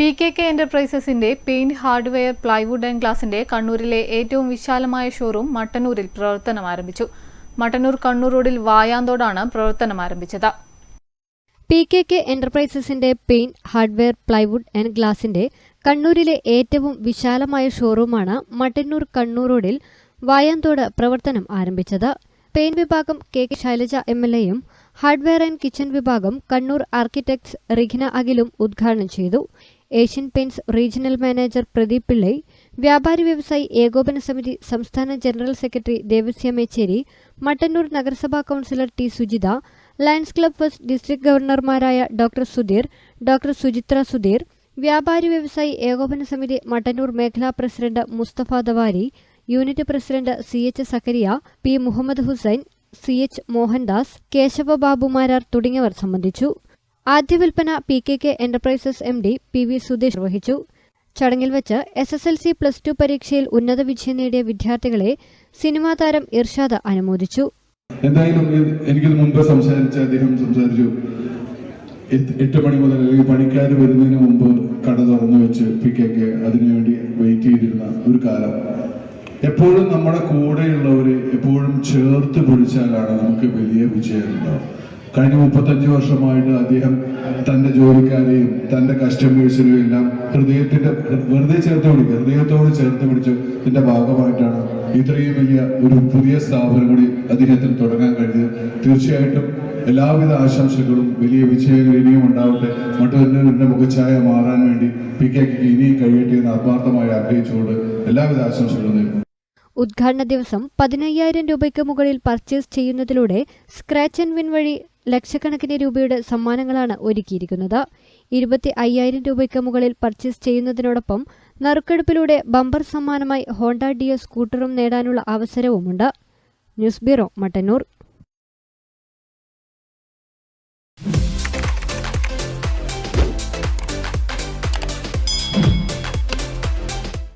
P K K എന്റർപ്രൈസസിന്റെ paint hardware plywood and ഗ്ലാസിന്റെ കണ്ണൂരിലെ ഏറ്റവും വിശാലമായ ഷോറൂം മട്ടന്നൂരിൽ പ്രവർത്തനം ആരംഭിച്ചു. മട്ടന്നൂർ കണ്ണൂർ റോഡിൽ വായാന്തോടാണ് പ്രവർത്തനം ആരംഭിച്ചത്. പി കെ കെ എന്റർപ്രൈസസിന്റെ പെയിന്റ് ഹാർഡ്വെയർ പ്ലൈവുഡ് ആൻഡ് ഗ്ലാസിന്റെ കണ്ണൂരിലെ ഏറ്റവും വിശാലമായ ഷോറൂമാണ് മട്ടന്നൂർ കണ്ണൂർ റോഡിൽ വായാന്തോട് പ്രവർത്തനം ആരംഭിച്ചത്. പെയിന്റ് വിഭാഗം K K Shailaja M L എയും ഹാർഡ്വെയർ ആൻഡ് കിച്ചൺ വിഭാഗം കണ്ണൂർ ആർക്കിടെക്ട്സ് റിഖിന അഖിലും ഉദ്ഘാടനം ചെയ്തു. Asian paints regional manager Pradeep Pillai വ്യാപാരി വ്യവസായി ഏകോപന സമിതി സംസ്ഥാന ജനറൽ സെക്രട്ടറി ദേവസ്യ മേച്ചേരി മട്ടന്നൂർ നഗരസഭാ councillor T Sujitha Lions club first district ഗവർണർമാരായ doctor Sudheer doctor Suchitra Sudheer വ്യാപാരി വ്യവസായി ഏകോപന സമിതി മട്ടന്നൂർ മേഖലാ president Mustafa Davari unit president C H Zakariya P Muhammad Hussain C H Mohandas Keshava Babumarar തുടങ്ങിയവർ സംബന്ധിച്ചു. ആദ്യ വിൽപ്പന P K K enterprises M D P V Sudheesh നിർവഹിച്ചു. ചടങ്ങിൽ വെച്ച് S S L C plus two പരീക്ഷയിൽ ഉന്നത വിജയം നേടിയ വിദ്യാർത്ഥികളെ സിനിമാ താരം ഇർഷാദ് അനുമോദിച്ചു. എന്തായാലും എനിക്കിത് മുമ്പ് സംസാരിച്ച അദ്ദേഹം സംസാരിച്ചു. എട്ട് മണി മുതൽ അല്ലെങ്കിൽ പണിക്കാർ വരുന്നതിന് മുമ്പ് കട തുറന്നു വെച്ച് പി കെ കെ അതിനുവേണ്ടി വെയിറ്റ് ചെയ്തിരുന്ന ഒരു കാലം. എപ്പോഴും നമ്മുടെ കൂടെയുള്ളവരെ എപ്പോഴും ചേർത്ത് പിടിച്ചാലാണ് നമുക്ക് വലിയ വിജയം ഉണ്ടാവും കഴിഞ്ഞ മുപ്പത്തഞ്ച് വർഷമായിട്ട് അദ്ദേഹം തന്റെ ജോലിക്കാരെയും തന്റെ കസ്റ്റമേഴ്സിനും എല്ലാം ഹൃദയത്തിന്റെ വെറുതെ ചേർത്ത് പിടിക്കുക ഹൃദയത്തോട് ചേർത്ത് പിടിച്ചു ഇതിന്റെ ഭാഗമായിട്ടാണ് ഇത്രയും വലിയ ഒരു പുതിയ സ്ഥാപനം കൂടി അദ്ദേഹത്തിന് തുടങ്ങാൻ കഴിഞ്ഞത്. തീർച്ചയായിട്ടും എല്ലാവിധ ആശംസകളും വലിയ വിജയങ്ങൾ ഇനിയും ഉണ്ടാവട്ടെ. മറ്റൊന്നിന്റെ മുഖച്ഛായ മാറാൻ വേണ്ടി പി കെ ഇനിയും കഴിയട്ടെ എന്ന് ആത്മാർത്ഥമായി ആഗ്രഹിച്ചുകൊണ്ട് എല്ലാവിധ ആശംസകളും നേരുന്നു. ഉദ്ഘാടന ദിവസം പതിനയ്യായിരം രൂപയ്ക്ക് മുകളിൽ പർച്ചേസ് ചെയ്യുന്നതിലൂടെ സ്ക്രാച്ച് ആൻഡ് വിൻ വഴി ലക്ഷക്കണക്കിന് രൂപയുടെ സമ്മാനങ്ങളാണ് ഒരുക്കിയിരിക്കുന്നത്. ഇരുപത്തി അയ്യായിരം രൂപയ്ക്ക് മുകളിൽ പർച്ചേസ് ചെയ്യുന്നതിനോടൊപ്പം നറുക്കെടുപ്പിലൂടെ ബമ്പർ സമ്മാനമായി ഹോണ്ട ഡിയോ സ്കൂട്ടറും നേടാനുള്ള അവസരവുമുണ്ട്. News bureau Mattannur.